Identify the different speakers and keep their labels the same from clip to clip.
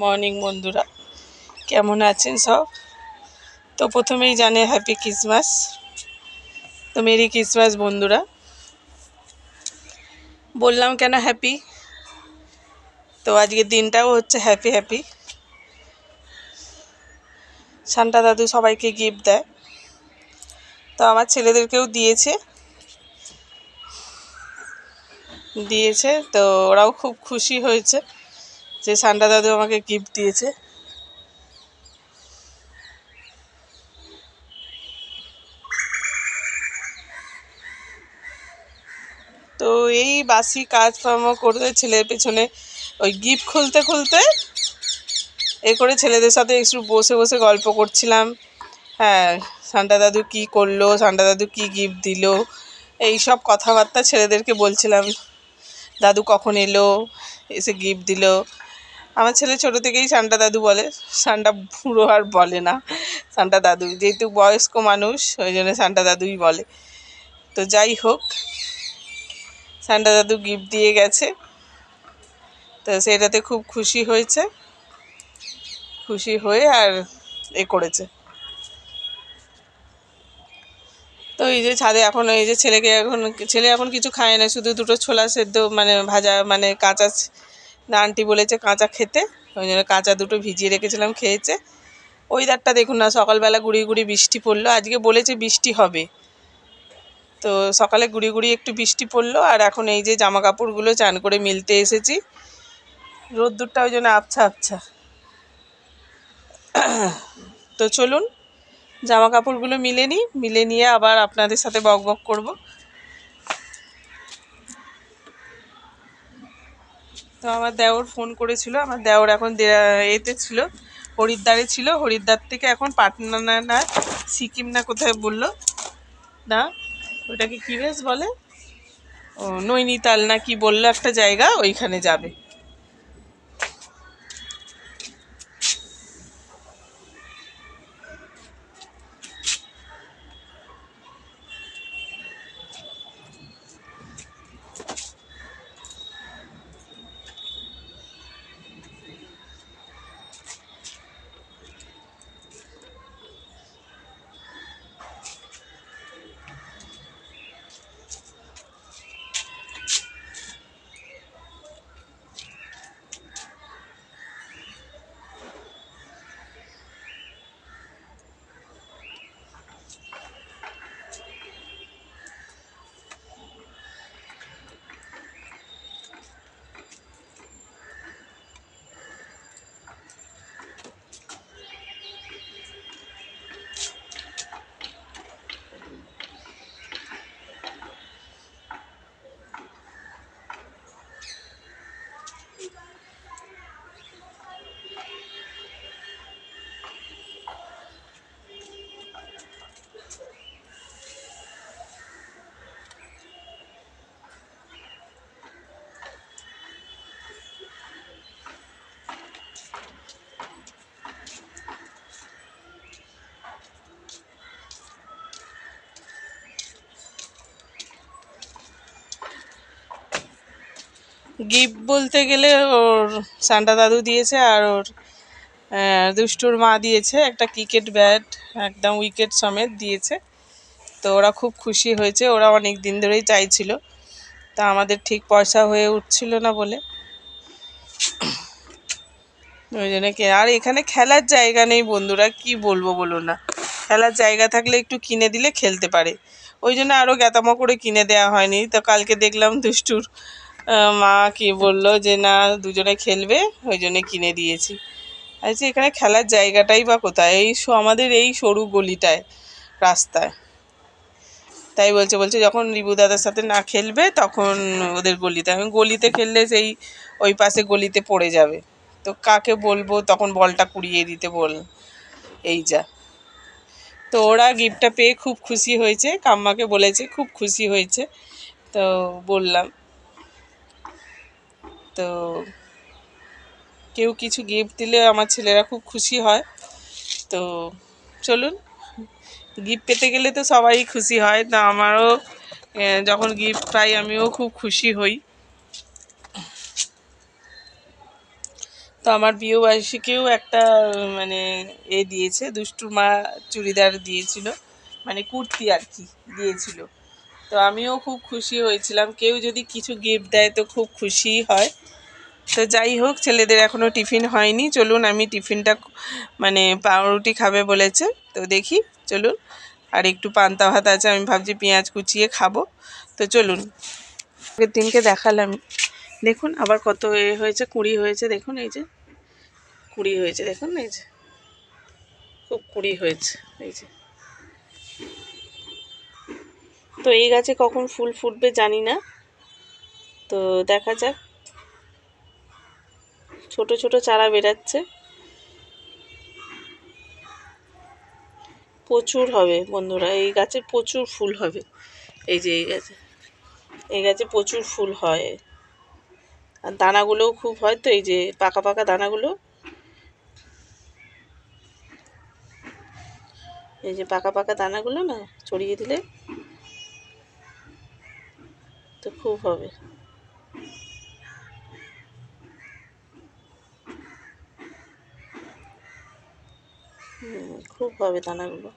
Speaker 1: Morning বন্ধুরা। কেমন আছেন সব? তো প্রথমেই জানে হ্যাপি ক্রিসমাস তো মেরি ক্রিসমাস বন্ধুরা। বললাম কেন হ্যাপি তো আজকের দিনটাও হচ্ছে হ্যাপি হ্যাপি সান্টা দাদু সবাইকে গিফট দেয়। তো আমার ছেলেদেরকেও দিয়েছে। দিয়েছে, তো ওরাও খুব খুশি হয়েছে। যে সান্টা দাদু আমাকে গিফট দিয়েছে। তো এই বাসি কাজকর্ম করতে ছেলের পেছনে ওই গিফট খুলতে খুলতে এ করে ছেলেদের সাথে একটু বসে বসে গল্প করছিলাম। হ্যাঁ সান্টা দাদু কী করল সান্টা দাদু কী গিফট দিল, এই সব কথাবার্তা ছেলেদেরকে বলছিলাম। দাদু কখন এলো, এসে গিফট দিল। আমার ছেলে ছোটো থেকেই সান্টা দাদু বলে। সান্টা বুড়ো আর বলে না। সান্টা দাদু, যেহেতু বয়স্ক মানুষ, ওই জন্য সান্টা দাদুই বলে। তো যাই হোক, সান্টা দাদু গিফট দিয়ে গেছে। তো সেটাতে খুব খুশি হয়েছে। খুশি হয়ে আর এ করেছে। তো এই যে ছাদে এখন এই যে ছেলেকে এখন, ছেলে এখন কিছু খায় না, শুধু দুটো ছোলা সেদ্ধ মানে ভাজা মানে কাঁচা আন্টি বলেছে কাঁচা খেতে, ওই জন্য কাঁচা দুটো ভিজিয়ে রেখেছিলাম খেয়েছে। ওয়েদারটা দেখুন না, সকালবেলা গুড়ি গুড়ি বৃষ্টি পড়ল, আজকে বলেছে বৃষ্টি হবে। তো সকালে গুড়ি গুড়ি একটু বৃষ্টি পড়ল, আর এখন এই যে জামা কাপড়গুলো চান করে মিলতে এসেছি। রোদ্দুরটা ওই জন্য আবছা আবছা। তো চলুন জামা কাপড়গুলো মিলে নিই, মিলে নিয়ে আবার আপনাদের সাথে বক বক করব। তো আমার দেওর ফোন করেছিল, আমার দেওর এখন এতে ছিল, হরিদ্বারে ছিল, হরিদ্বার থেকে এখন পাটনা না না সিকিম না কোথায় বলল? না, ওটাকে কী বেশ বলে? ও নৈনিতাল না কি বলল একটা জায়গা, ওইখানে যাবে। গিফট বলতে গেলে ওর সান্টা দাদু দিয়েছে আর ওর দুষ্টুর মা দিয়েছে একটা ক্রিকেট ব্যাট, একদম উইকেট সমেত দিয়েছে। তো ওরা খুব খুশি হয়েছে, ওরা অনেক দিন ধরেই চাইছিল। তা আমাদের ঠিক পয়সা হয়ে উঠছিল না বলে। ওই জন্য কে, আর এখানে খেলার জায়গা নেই বন্ধুরা, কি বলব বলো না। খেলার জায়গা থাকলে একটু কিনে দিলে খেলতে পারে। ওই জন্য আরও গ্যাতামো করে কিনে দেওয়া হয়নি। তো কালকে দেখলাম দুষ্টুর মা কি বলল যে, না, দুজনে খেলবে। ওই জন্যে কিনে দিয়েছি। আচ্ছা এখানে খেলার জায়গাটাই বা কোথায়? এই আমাদের এই সরু গলিটায়, রাস্তায়। তাই বলছে বলছে, যখন রিবু দাদার সাথে না খেলবে, তখন ওদের গলিতে। আমি, গলিতে খেললে সেই ওই পাশে গলিতে পড়ে যাবে। তো কাকে বলব? তখন বলটা কুড়িয়ে দিতে বল। এই যা। তো ওরা গিফটটা পেয়ে খুব খুশি হয়েছে। কাম্মাকে বলেছে, খুব খুশি হয়েছে। তো বললাম তো কেউ কিছু গিফট দিলে আমার ছেলেরা খুব খুশি হয়। তো চলুন গিফট পেতে গেলে তো সবাই খুশি হয়। তা আমারও যখন গিফট পাই আমিও খুব খুশি হই। তো আমার বিয়েবার্ষিকেও একটা মানে এ দিয়েছে। দুষ্টু মা চুড়িদার দিয়েছিল। মানে কুর্তি আর কি, দিয়েছিল। তো আমিও খুব খুশি হয়েছিলাম। কেউ যদি কিছু গিফট দেয় তো খুব খুশিই হয়। তো যাই হোক, ছেলেদের এখনও টিফিন হয়নি। চলুন, আমি টিফিনটা মানে পাউরুটি খাবে বলেছে। তো দেখি, চলুন। আর একটু পান্তা ভাত আছে, আমি ভাবছি পেঁয়াজ কুচিয়ে খাব। তো চলুন। আগের দিনকে দেখালাম। দেখুন, আবার কত এ হয়েছে, কুড়ি হয়েছে। দেখুন, এই যে, কুড়ি হয়েছে। দেখুন, এই যে, খুব কুড়ি হয়েছে। এই যে। তো এই গাছে কখন ফুল ফুটবে জানি না। তো দেখা যাক। ছোট ছোট চারা বেরাচ্ছে। প্রচুর হবে বন্ধুরা, এই গাছে প্রচুর ফুল হবে। এই যে এই গাছে এই গাছে প্রচুর ফুল হয়। আর দানাগুলোও খুব হয় তো, এই যে পাকা পাকা দানাগুলো। এই যে পাকা পাকা দানাগুলো না, ছড়িয়ে দিলে। তো খুব হবে। খুব হবে দানাগুলো।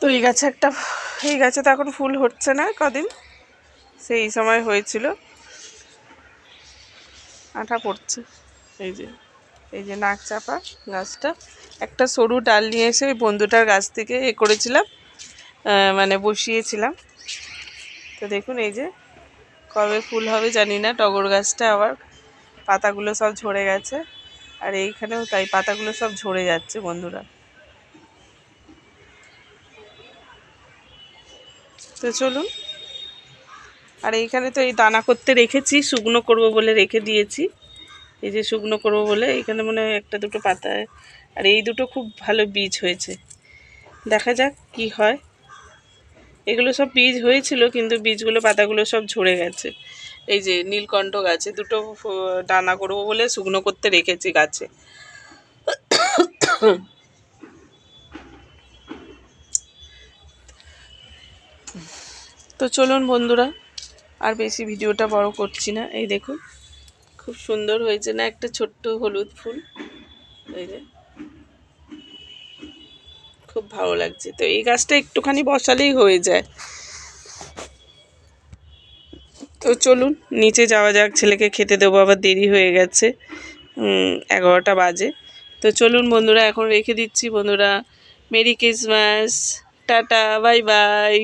Speaker 1: তো এই গাছে একটা, এই গাছে তো এখন ফুল হচ্ছে না কদিন, সেই সময় হয়েছিল। আঠা পড়ছে, এই যে এই যে নাক চাপা গাছটা। একটা সরু ডাল নিয়ে এসে ওই বন্ধুটার গাছ থেকে এ করেছিলাম মানে বসিয়েছিলাম। তো দেখুন এই যে, কবে ফুল হবে জানি না, টগর গাছটা আবার পাতাগুলো সব ঝরে গেছে। আর এইখানেও তাই পাতাগুলো সব ঝরে যাচ্ছে বন্ধুরা। তো চলুন। আর এইখানে তো এই দানা করতে রেখেছি, শুকনো করব বলে রেখে দিয়েছি। এই যে শুকনো করব বলে এখানে মনে হয় একটা দুটো পাতা। আর এই দুটো খুব ভালো বীজ হয়েছে। দেখা যাক কি হয়। এগুলো সব বীজ হয়েছিল, কিন্তু বীজগুলো, পাতাগুলো সব ঝরে গেছে। এই যে নীলকণ্ঠ গাছে দুটো দানা করব বলে শুকনো করতে রেখেছি গাছে। তো চলুন বন্ধুরা, আর বেশি ভিডিওটা বড় করছি না। এই দেখুন, খুব সুন্দর হয়েছে না একটা ছোট্ট হলুদ ফুল? এই যে, খুব ভালো লাগছে। তো এই গাছটা একটুখানি বসালেই হয়ে যায়। তো চলুন, নিচে যাওয়া যাক, ছেলেকে খেতে দেবো, আবার দেরি হয়ে গেছে এগারোটা বাজে। তো চলুন বন্ধুরা, এখন রেখে দিচ্ছি বন্ধুরা। Merry Christmas, tata, bye bye.